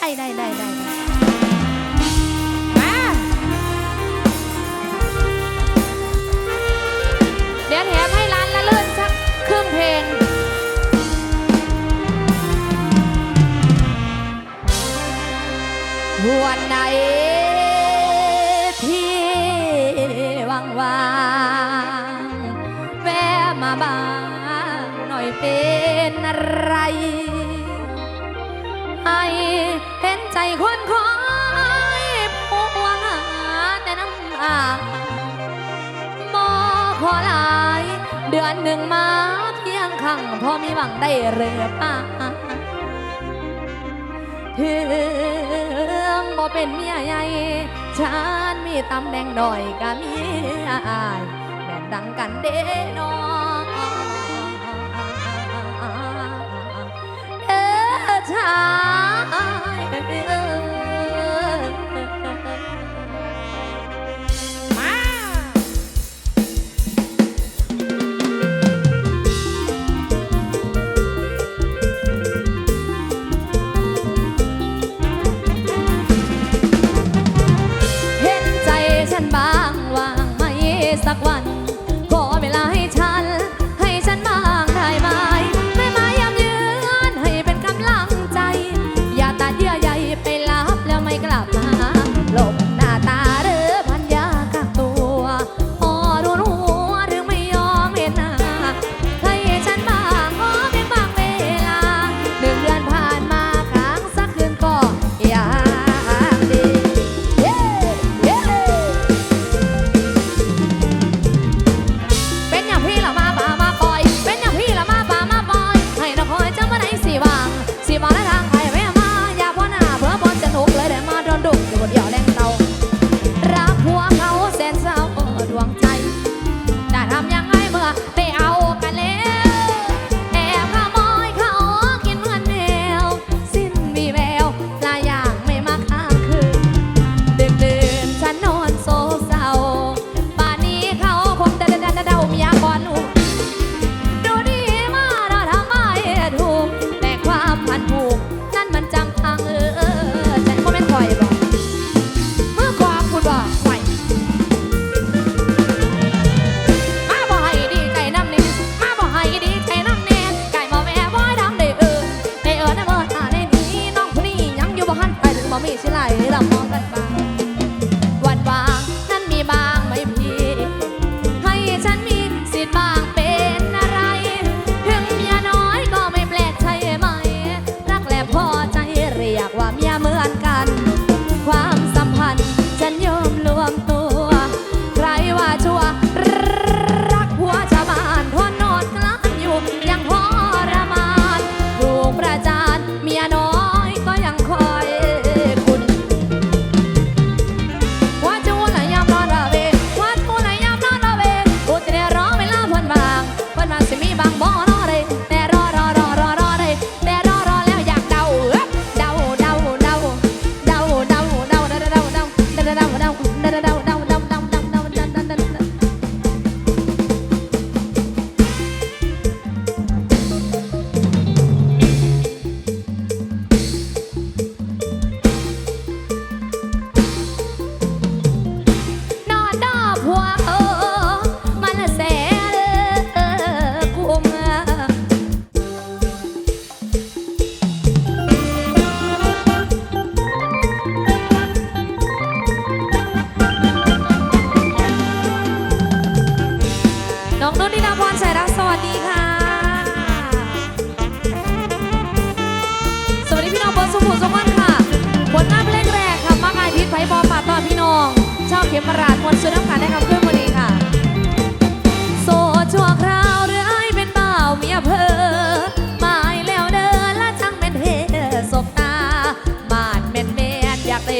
ได้ได้ได้ได้มาเดี๋ยวแถมให้ร้านละเลื่อนสักครึ่งเพลงบวช หนึ่งมาเพียงข้งพอมีหวังได้เรือป้าถึงบ่เป็นเมียใหญ่ฉันมีตำแหน่งดอยก็มีอายแบ่นดังกันเด้น้อเออชาย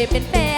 เป็นแป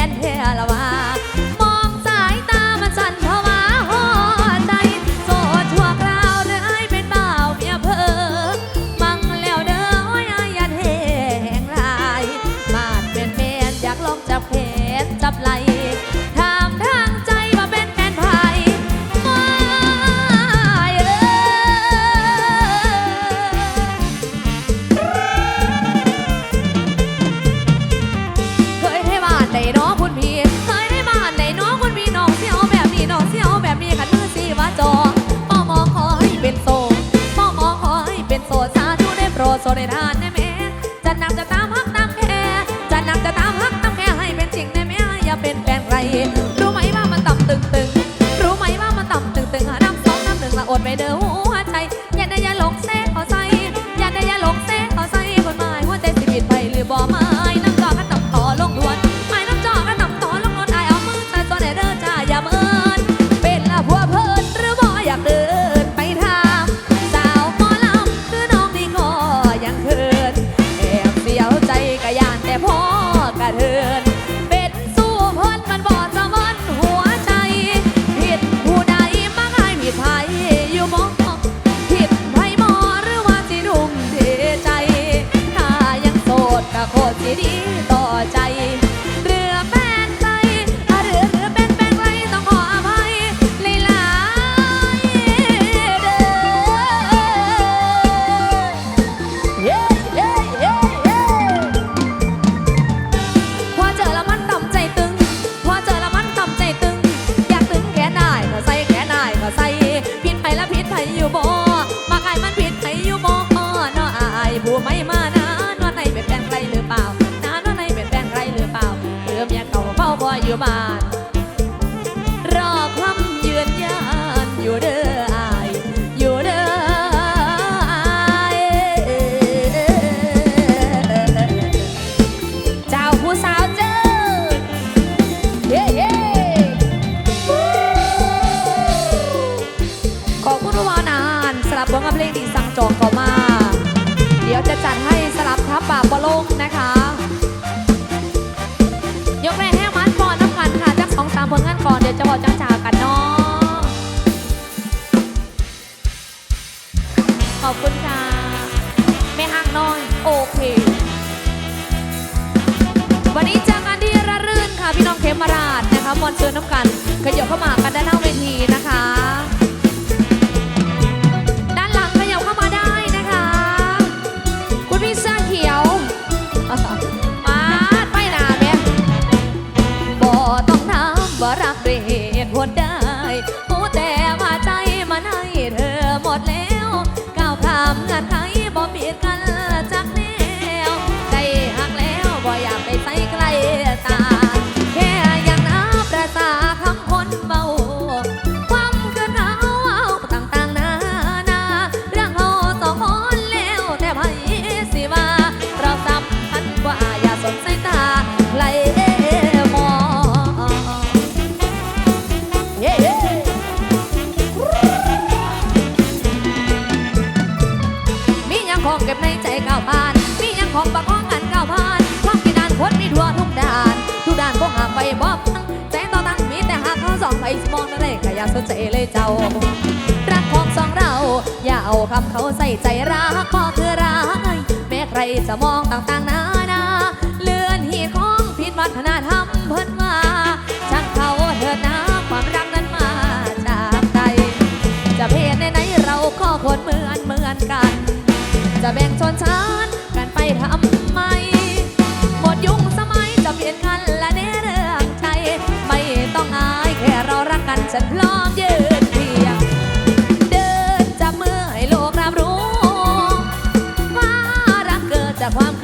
มราชนะคะมอนเอร์น้ำกันขยับเข้ามากันได้แล้วาสนใจเลยเจ้า รักของสองเรา อย่าเอาคำเขาใส่ใจรักพ่อคือรักแม้ใครจะมองต่างๆนานาเลื่อนหีของผิดวัฒนธรรมเพิ่นมาช่างเขาเถิดนะความรักนั้นมาจากใจจะเพศไหนเราก็คนเหมือนเหมือนกัน จะแบ่งชนชั้น Juan.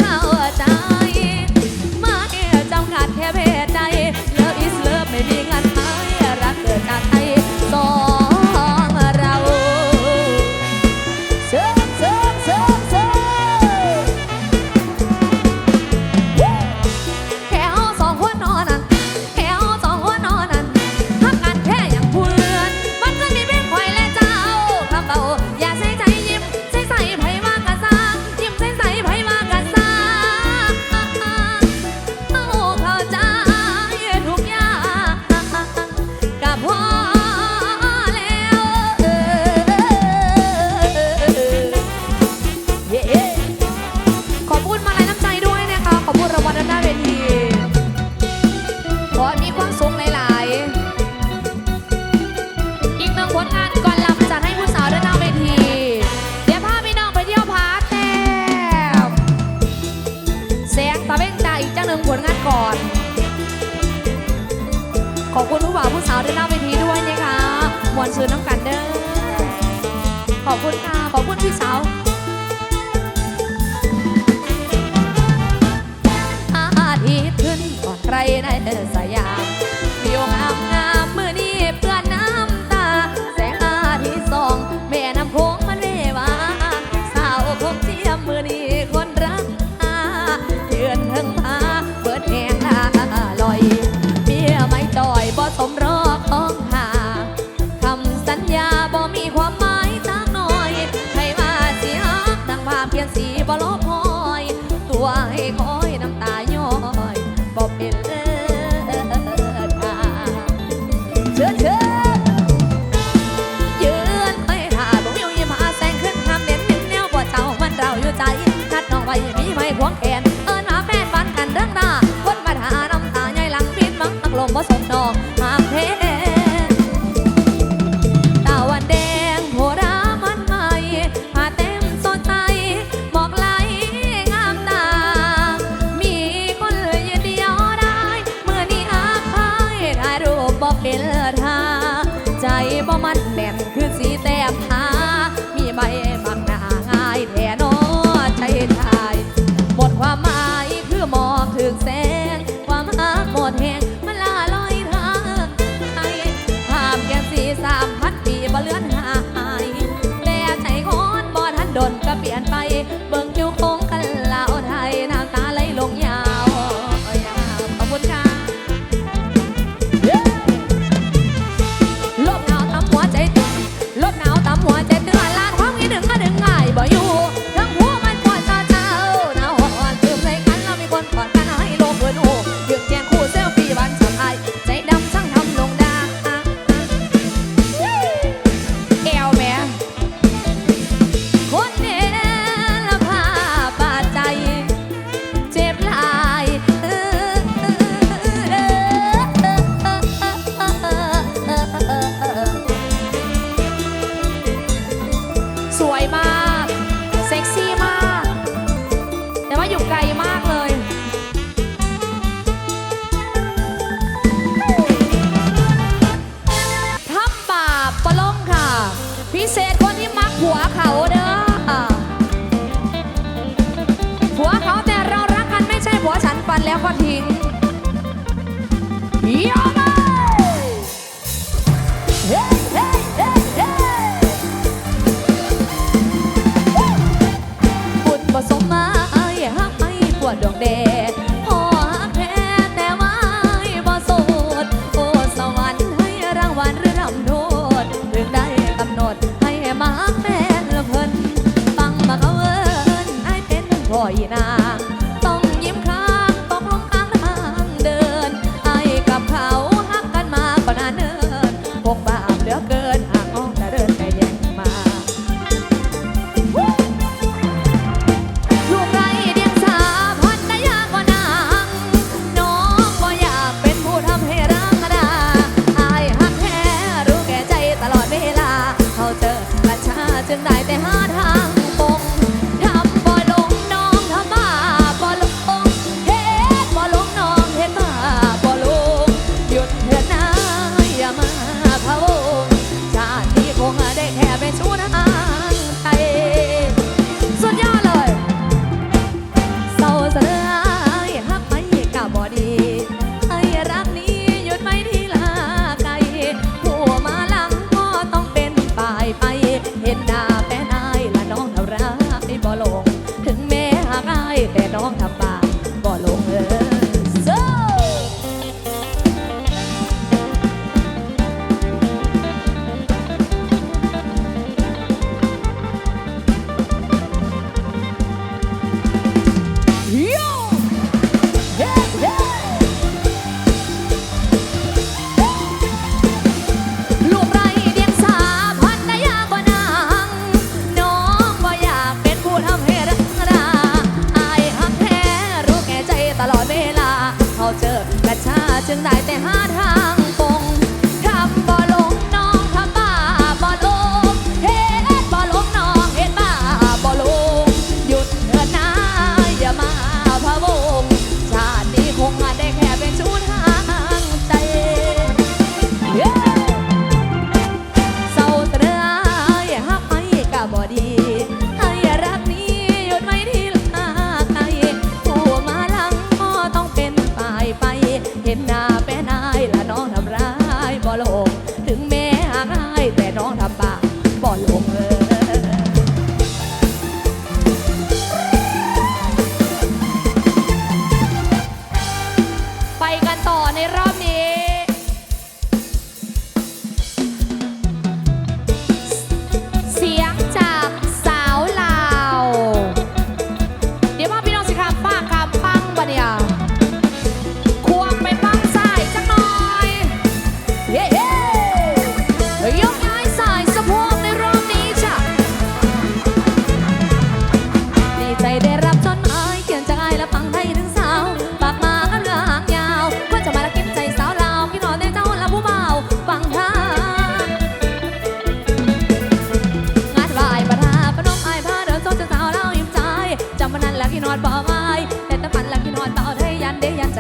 เด้ยันใจ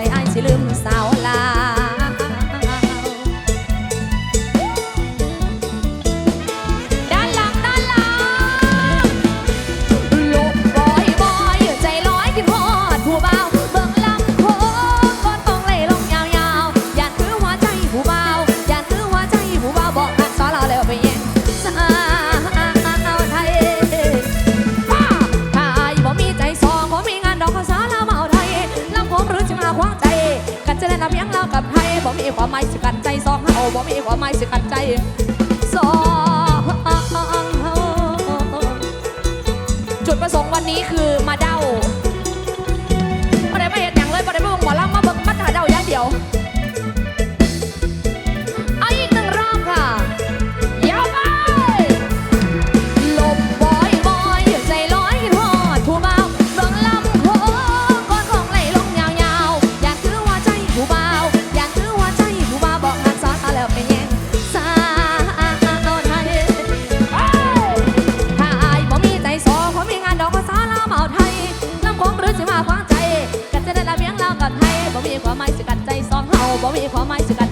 ใจสองเฮาบ่มีความหมายสิขัดใจสองจุดประสงค์วันนี้คือมาเด้า com mais.